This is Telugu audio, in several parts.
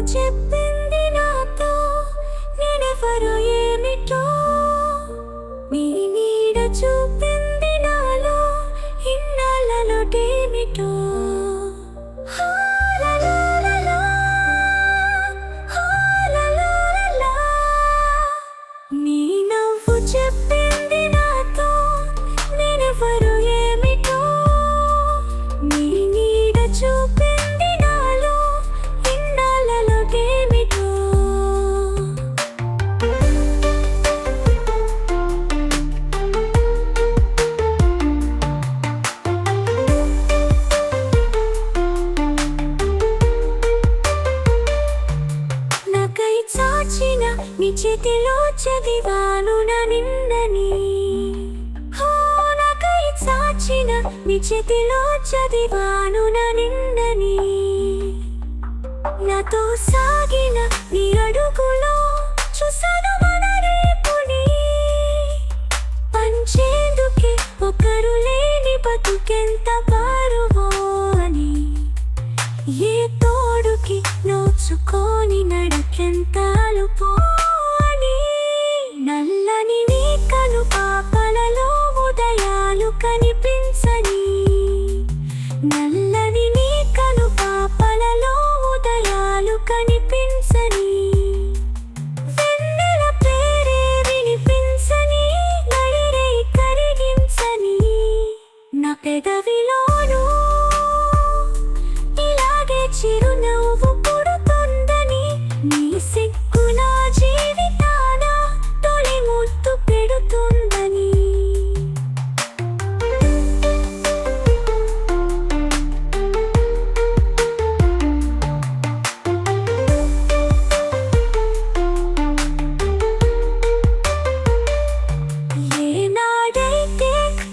చెప్పింది నాతో నేనెవరో ఏమిటో. నీ నీడ చూపింది నాలో ఇన్నాళ్ళలోటేమిటో హాలలాలలా, చేతిలో చదివాను నా నిన్నని. హో, నాకై చాచిన నీ చేతిలో నాతో సాగిన నీ అడుగులో చూసాను మన రేపుని. పంచేందుకే ఒకరు లేని బతుకెంత బరువో అని. ఏ తోడుకి నోచుకొని నడకెంత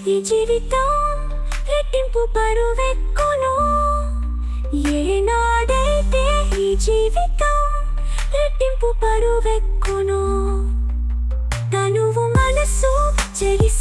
ఏనాడైతే ఈ జీవితం రెట్టింపు బరువెక్కును ఏనాడైతే ఈ జీవితం రెట్టింపు బరువెక్కును తనువు మనసు చెరి